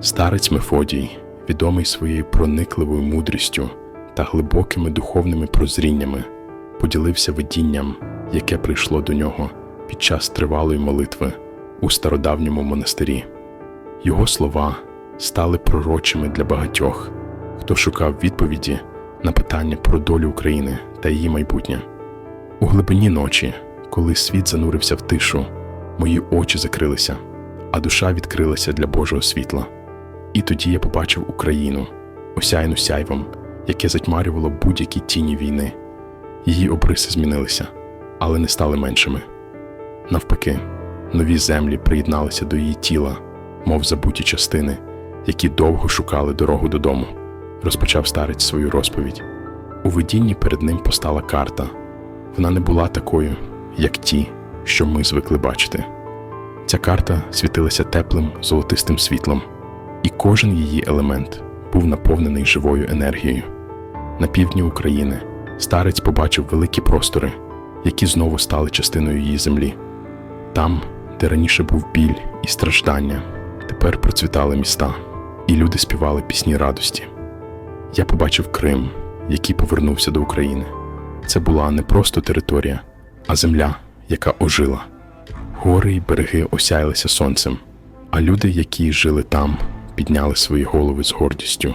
Старець Мефодій, відомий своєю проникливою мудрістю та глибокими духовними прозріннями, поділився видінням, яке прийшло до нього під час тривалої молитви у стародавньому монастирі. Його слова стали пророчими для багатьох, хто шукав відповіді на питання про долю України та її майбутнє. У глибині ночі, коли світ занурився в тишу, мої очі закрилися, а душа відкрилася для Божого світла. І тоді я побачив Україну, осяяну сяйвом, яке затьмарювало будь-які тіні війни. Її обриси змінилися, але не стали меншими. Навпаки, нові землі приєдналися до її тіла, мов забуті частини, які довго шукали дорогу додому. Розпочав старець свою розповідь. У видінні перед ним постала карта. Вона не була такою, як ті, що ми звикли бачити. Ця карта світилася теплим золотистим світлом, і кожен її елемент був наповнений живою енергією. На півдні України старець побачив великі простори, які знову стали частиною її землі. Там, де раніше був біль і страждання, тепер процвітали міста, і люди співали пісні радості. Я побачив Крим, який повернувся до України. Це була не просто територія, а земля, яка ожила. Гори й береги осяялися сонцем, а люди, які жили там, підняли свої голови з гордістю.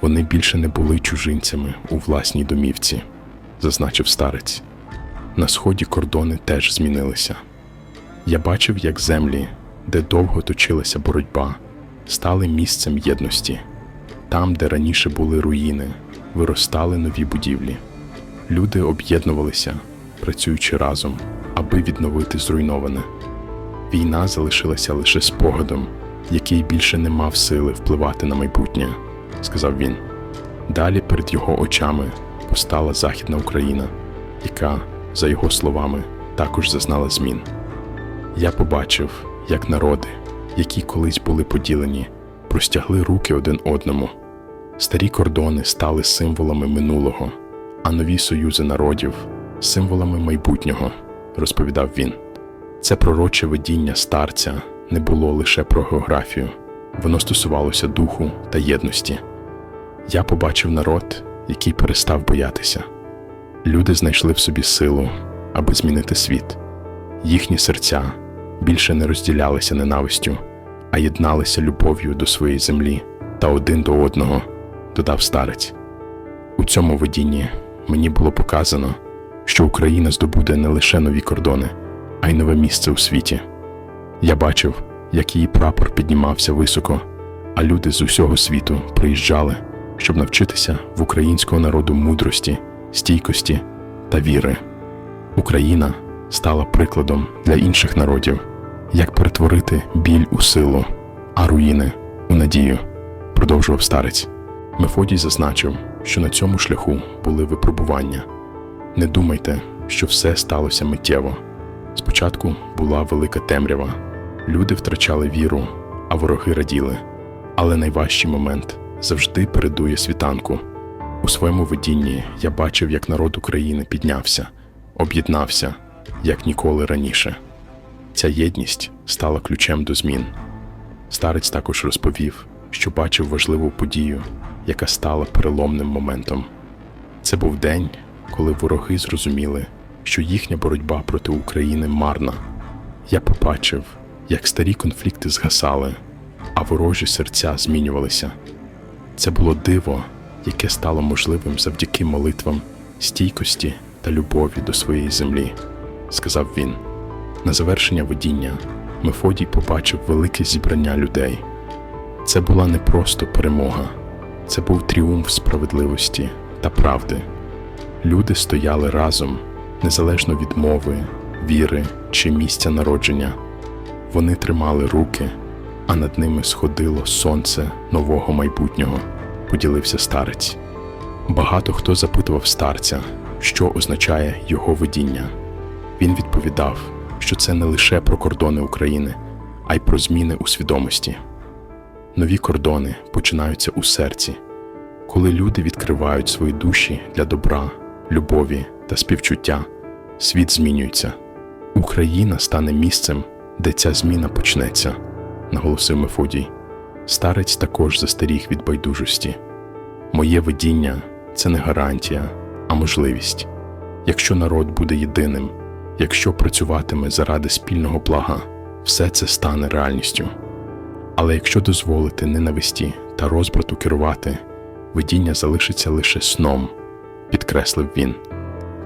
Вони більше не були чужинцями у власній домівці, зазначив старець. На сході кордони теж змінилися. Я бачив, як землі, де довго точилася боротьба, стали місцем єдності. Там, де раніше були руїни, виростали нові будівлі. Люди об'єднувалися, працюючи разом, аби відновити зруйноване. Війна залишилася лише спогадом, який більше не мав сили впливати на майбутнє, сказав він. Далі перед його очами постала Західна Україна, яка, за його словами, також зазнала змін. Я побачив, як народи, які колись були поділені, простягли руки один одному. Старі кордони стали символами минулого, а нові союзи народів символами майбутнього, розповідав він. Це пророче видіння старця не було лише про географію, воно стосувалося духу та єдності. Я побачив народ, який перестав боятися. Люди знайшли в собі силу, аби змінити світ. Їхні серця більше не розділялися ненавистю, а єдналися любов'ю до своєї землі та один до одного, додав старець. У цьому видінні мені було показано, що Україна здобуде не лише нові кордони, а й нове місце у світі. Я бачив, як її прапор піднімався високо, а люди з усього світу приїжджали, щоб навчитися в українського народу мудрості, стійкості та віри. Україна стала прикладом для інших народів, як перетворити біль у силу, а руїни у надію, продовжував старець. Мефодій зазначив, що на цьому шляху були випробування. Не думайте, що все сталося миттєво. Спочатку була велика темрява, люди втрачали віру, а вороги раділи. Але найважчий момент завжди передує світанку. У своєму видінні я бачив, як народ України піднявся, об'єднався, як ніколи раніше. Ця єдність стала ключем до змін. Старець також розповів, що бачив важливу подію, яка стала переломним моментом. Це був день, коли вороги зрозуміли, що їхня боротьба проти України марна. Я побачив, як старі конфлікти згасали, а ворожі серця змінювалися. Це було диво, яке стало можливим завдяки молитвам, стійкості та любові до своєї землі, сказав він. На завершення видіння Мефодій побачив велике зібрання людей. Це була не просто перемога, це був тріумф справедливості та правди. Люди стояли разом, незалежно від мови, віри чи місця народження. Вони тримали руки, а над ними сходило сонце нового майбутнього, поділився старець. Багато хто запитував старця, що означає його видіння. Він відповідав, що це не лише про кордони України, а й про зміни у свідомості. Нові кордони починаються у серці, коли люди відкривають свої душі для добра, любові та співчуття, світ змінюється. Україна стане місцем, де ця зміна почнеться, наголосив Мефодій. Старець також застеріг від байдужості. Моє видіння це не гарантія, а можливість. Якщо народ буде єдиним, якщо працюватиме заради спільного блага, все це стане реальністю. Але якщо дозволити ненависті та розбрату керувати, видіння залишиться лише сном, підкреслив він.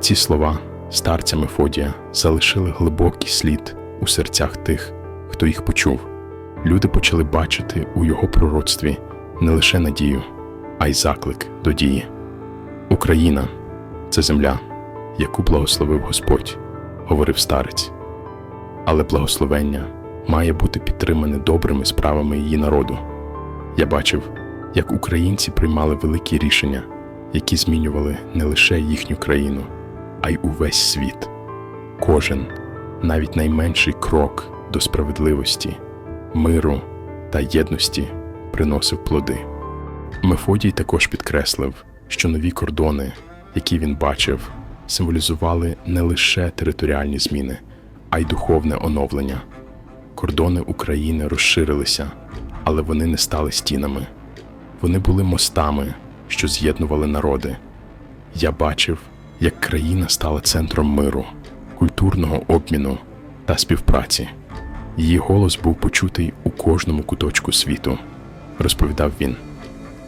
Ці слова старця Мефодія залишили глибокий слід у серцях тих, хто їх почув. Люди почали бачити у його пророцтві не лише надію, а й заклик до дії. Україна це земля, яку благословив Господь, говорив старець. Але благословення має бути підтримане добрими справами її народу. Я бачив, як українці приймали великі рішення, які змінювали не лише їхню країну, а й увесь світ. Кожен, навіть найменший крок до справедливості, миру та єдності приносив плоди. Мефодій також підкреслив, що нові кордони, які він бачив, символізували не лише територіальні зміни, а й духовне оновлення. Кордони України розширилися, але вони не стали стінами. Вони були мостами, що з'єднували народи. Я бачив, як країна стала центром миру, культурного обміну та співпраці. Її голос був почутий у кожному куточку світу, розповідав він.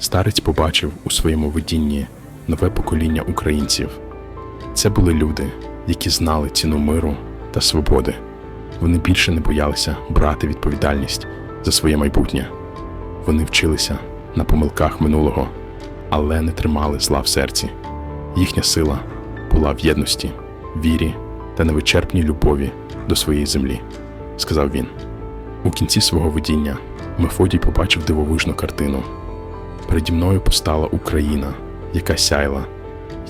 Старець побачив у своєму видінні нове покоління українців. Це були люди, які знали ціну миру та свободи. Вони більше не боялися брати відповідальність за своє майбутнє. Вони вчилися на помилках минулого, але не тримали зла в серці. Їхня сила була в єдності, вірі та невичерпній любові до своєї землі, сказав він. У кінці свого видіння Мефодій побачив дивовижну картину. Переді мною постала Україна, яка сяйла.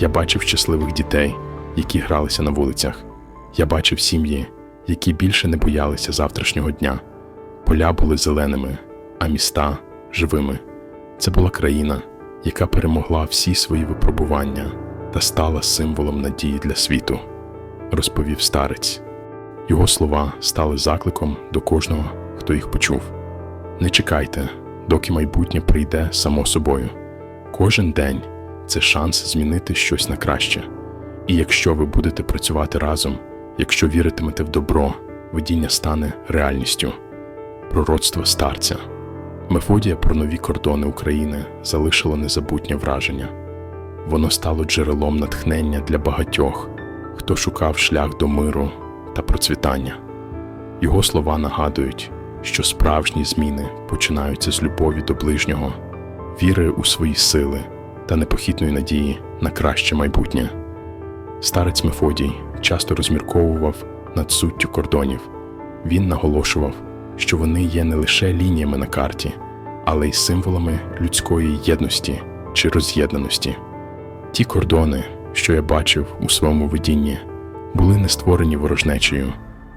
Я бачив щасливих дітей, які гралися на вулицях. Я бачив сім'ї, які більше не боялися завтрашнього дня. Поля були зеленими, а міста живими. Це була країна, яка перемогла всі свої випробування та стала символом надії для світу, розповів старець. Його слова стали закликом до кожного, хто їх почув. Не чекайте, доки майбутнє прийде само собою. Кожен день це шанс змінити щось на краще. І якщо ви будете працювати разом, якщо віритимете в добро, видіння стане реальністю. Пророцтво старця. Мефодія про нові кордони України залишило незабутнє враження. Воно стало джерелом натхнення для багатьох, хто шукав шлях до миру та процвітання. Його слова нагадують, що справжні зміни починаються з любові до ближнього, віри у свої сили та непохитної надії на краще майбутнє. Старець Мефодій часто розмірковував над суттю кордонів. Він наголошував, що вони є не лише лініями на карті, але й символами людської єдності чи роз'єднаності. Ті кордони, що я бачив у своєму видінні, були не створені ворожнечею,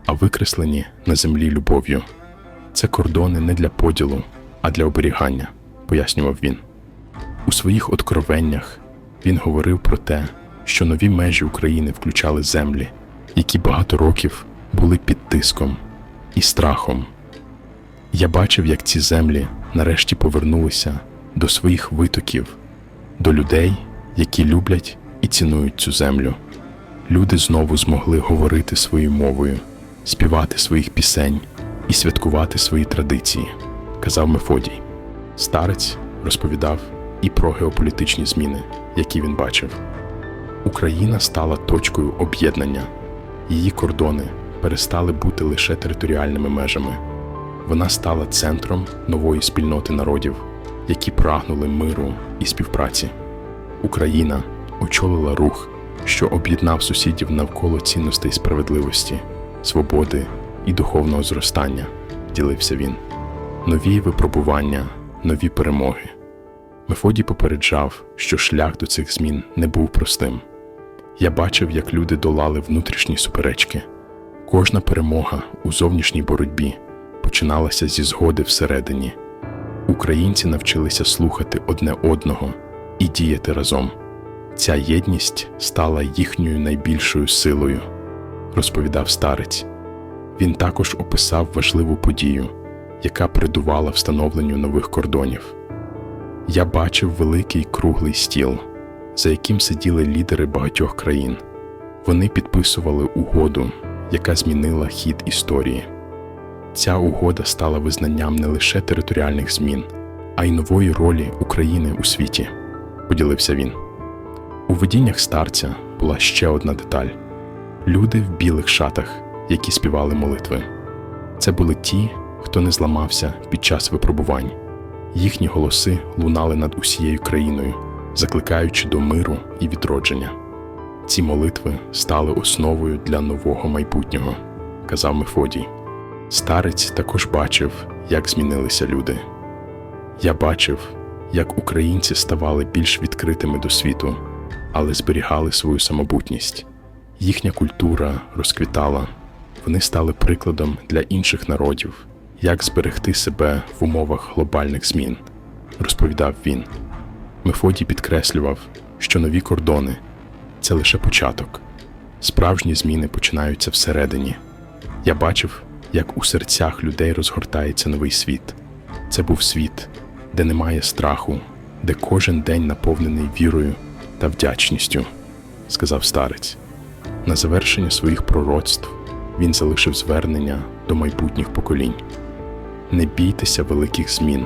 а викреслені на землі любов'ю. Це кордони не для поділу, а для оберігання, пояснював він. У своїх откровеннях він говорив про те, що нові межі України включали землі, які багато років були під тиском і страхом. Я бачив, як ці землі нарешті повернулися до своїх витоків, до людей, які люблять і цінують цю землю. Люди знову змогли говорити своєю мовою, співати своїх пісень і святкувати свої традиції, казав Мефодій. Старець розповідав і про геополітичні зміни, які він бачив. Україна стала точкою об'єднання, її кордони перестали бути лише територіальними межами. Вона стала центром нової спільноти народів, які прагнули миру і співпраці. Україна очолила рух, що об'єднав сусідів навколо цінностей справедливості, свободи і духовного зростання, ділився він. Нові випробування, нові перемоги. Мефодій попереджав, що шлях до цих змін не був простим. Я бачив, як люди долали внутрішні суперечки. Кожна перемога у зовнішній боротьбі починалася зі згоди всередині. Українці навчилися слухати одне одного і діяти разом. Ця єдність стала їхньою найбільшою силою, розповідав старець. Він також описав важливу подію яка придувала встановленню нових кордонів. Я бачив великий круглий стіл, за яким сиділи лідери багатьох країн. Вони підписували угоду, яка змінила хід історії. Ця угода стала визнанням не лише територіальних змін, а й нової ролі України у світі, поділився він. У видіннях старця була ще одна деталь: люди в білих шатах, які співали молитви. Це були ті, хто не зламався під час випробувань. Їхні голоси лунали над усією країною, закликаючи до миру і відродження. Ці молитви стали основою для нового майбутнього, казав Мефодій. Старець також бачив, як змінилися люди. Я бачив, як українці ставали більш відкритими до світу, але зберігали свою самобутність. Їхня культура розквітала, вони стали прикладом для інших народів, як зберегти себе в умовах глобальних змін, розповідав він. Мефодій підкреслював, що нові кордони це лише початок. Справжні зміни починаються всередині. Я бачив, як у серцях людей розгортається новий світ. Це був світ, де немає страху, де кожен день наповнений вірою та вдячністю, сказав старець. На завершення своїх пророцтв він залишив звернення до майбутніх поколінь. Не бійтеся великих змін,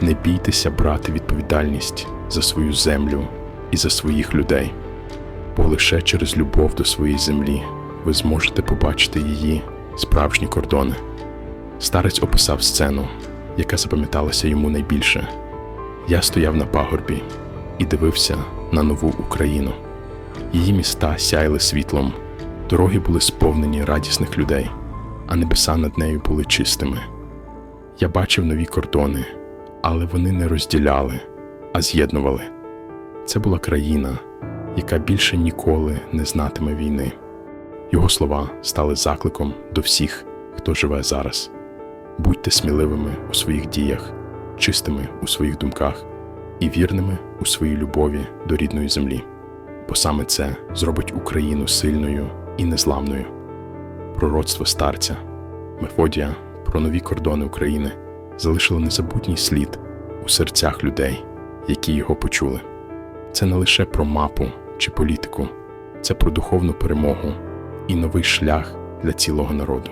не бійтеся брати відповідальність за свою землю і за своїх людей, бо лише через любов до своєї землі ви зможете побачити її справжні кордони. Старець описав сцену, яка запам'яталася йому найбільше. Я стояв на пагорбі і дивився на нову Україну. Її міста сяяли світлом, дороги були сповнені радісних людей, а небеса над нею були чистими. Я бачив нові кордони, але вони не розділяли, а з'єднували. Це була країна, яка більше ніколи не знатиме війни. Його слова стали закликом до всіх, хто живе зараз. Будьте сміливими у своїх діях, чистими у своїх думках і вірними у своїй любові до рідної землі, бо саме це зробить Україну сильною і незламною. Пророцтво старця Мефодія про нові кордони України залишило незабутній слід у серцях людей, які його почули. Це не лише про мапу чи політику, це про духовну перемогу і новий шлях для цілого народу.